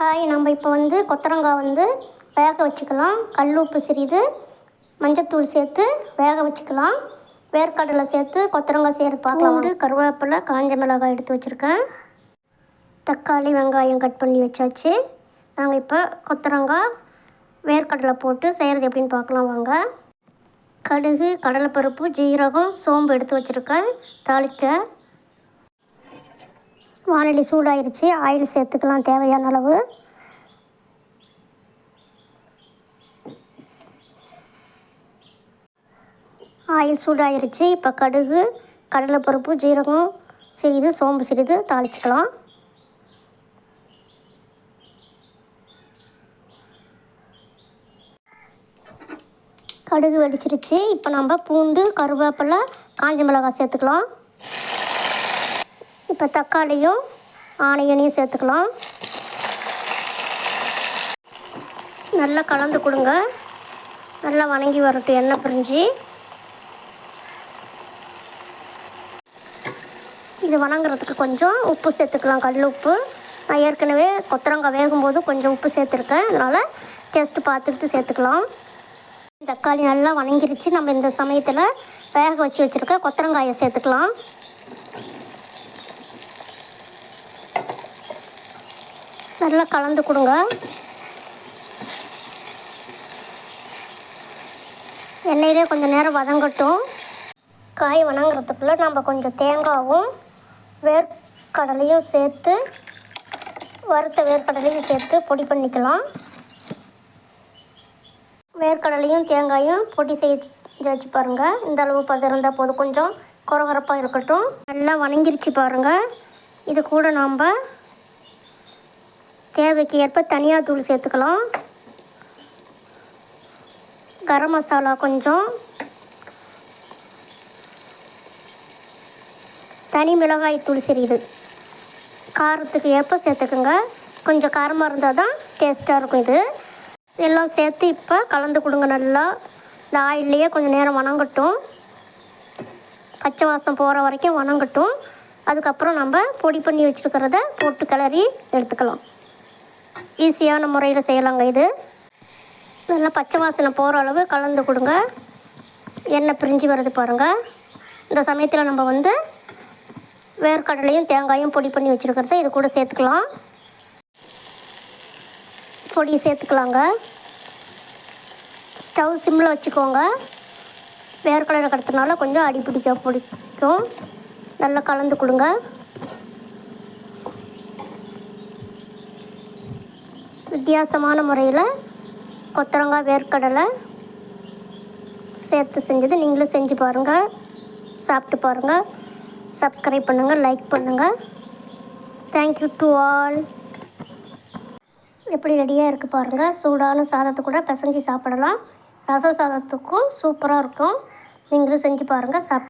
Hi நம்ம இப்போ வந்து கொத்தரங்காய் வந்து வேக வச்சுக்கலாம். கல் உப்பு சிறிது மஞ்சத்தூள் சேர்த்து வேக வச்சுக்கலாம். வேர்க்கடலை சேர்த்து கொத்தரங்காய் செய்கிறது பார்க்கலாம். வந்து கருவேப்பிலை காஞ்ச மிளகாய் எடுத்து வச்சுருக்கேன். தக்காளி வெங்காயம் கட் பண்ணி வச்சாச்சு. நாங்கள் இப்போ கொத்தரங்காய் வேர்க்கடலை போட்டு செய்கிறது எப்படின்னு பார்க்கலாம் வாங்க. கடுகு கடலைப்பருப்பு ஜீரகம் சோம்பு எடுத்து வச்சுருக்கேன். தாளிக்க. வானொலி சூடாயிருச்சு. ஆயில் சேர்த்துக்கலாம் தேவையான அளவு. ஆயில் சூடாயிருச்சு. இப்போ கடுகு கடலைப்பருப்பு ஜீரகம் சிறிது சோம்பு சிறிது தாளிச்சுக்கலாம். கடுகு வெடிச்சிருச்சு. இப்போ நம்ம பூண்டு கருவேப்பிலை காஞ்ச மிளகாய் சேர்த்துக்கலாம். இப்போ தக்காளியும் ஆனியனையும் சேர்த்துக்கலாம். நல்லா கலந்து கொடுங்க. நல்லா வணங்கி வரட்டும் எண்ணெய் பிரிஞ்சு. இது வணங்குறதுக்கு கொஞ்சம் உப்பு சேர்த்துக்கலாம் கல் உப்பு. நான் ஏற்கனவே கொத்தரங்காய் வேகும்போது கொஞ்சம் உப்பு சேர்த்துருக்கேன். அதனால் டேஸ்ட்டு பார்த்துக்கிட்டு சேர்த்துக்கலாம். தக்காளி நல்லா வணங்கிருச்சு. நம்ம இந்த சமயத்தில் வேக வச்சு வச்சுருக்க கொத்தரங்காயை சேர்த்துக்கலாம். நல்லா கலந்து கொடுங்க. எண்ணெயிலே கொஞ்சம் நேரம் வதங்கட்டும். காய் வணங்குறதுக்குள்ளே நம்ம கொஞ்சம் தேங்காவும் வேர்க்கடலையும் சேர்த்து வறுத்த வேர்க்கடலையும் சேர்த்து பொடி பண்ணிக்கலாம். வேர்க்கடலையும் தேங்காயும் பொடி செய்து வச்சு பாருங்கள் இந்த அளவு பதம் போதும். கொஞ்சம் குறகுறப்பாக இருக்கட்டும். நல்லா வணங்கிருச்சு பாருங்கள் இது கூட நம்ம தேவைக்கு ஏற்ப தனியாக தூள் சேர்த்துக்கலாம். கரம் மசாலா கொஞ்சம். தனி மிளகாய் தூள் சிறிது காரத்துக்கு ஏற்ப சேர்த்துக்குங்க. கொஞ்சம் காரமாக இருந்தால் தான் டேஸ்ட்டாக இருக்கும் இது. எல்லாம் சேர்த்து இப்போ கலந்து கொடுங்க நல்லா. இந்த ஆயில்லையே கொஞ்சம் நேரம் வணங்கட்டும். பச்சை வாசம் போகிற வரைக்கும் வணங்கட்டும். அதுக்கப்புறம் நம்ம பொடி பண்ணி வச்சுருக்கிறத போட்டு கிளறி எடுத்துக்கலாம். ஈஸியான முறையில் செய்யலாங்க இது. நல்லா பச்சை வாசனை போகிற அளவு கலந்து கொடுங்க. எண்ணெய் பிரிஞ்சு வருது பாருங்கள் இந்த சமயத்தில் நம்ம வந்து வேர்க்கடலையும் தேங்காயும் பொடி பண்ணி வச்சுருக்கிறத இது கூட சேர்த்துக்கலாம். பொடி சேர்த்துக்கலாங்க. ஸ்டவ் சிம்மில் வச்சுக்கோங்க. வேர்க்கடலை கடத்தினால கொஞ்சம் அடி பிடிக்க பிடிக்கும். நல்லா கலந்து கொடுங்க. வித்தியாசமான முறையில் கொத்தரங்காய் வேர்க்கடலை சேர்த்து செஞ்சது. நீங்களும் செஞ்சு பாருங்கள் சாப்பிட்டு பாருங்கள் சப்ஸ்கிரைப் பண்ணுங்கள் லைக் பண்ணுங்கள் தேங்க்யூ டு ஆல் எப்படி ரெடியாக இருக்குது பாருங்கள் சூடான சாதத்தை கூட பிசைஞ்சு சாப்பிடலாம். ரசம் சாதத்துக்கும் சூப்பராக இருக்கும். நீங்களும் செஞ்சு பாருங்கள் சாப்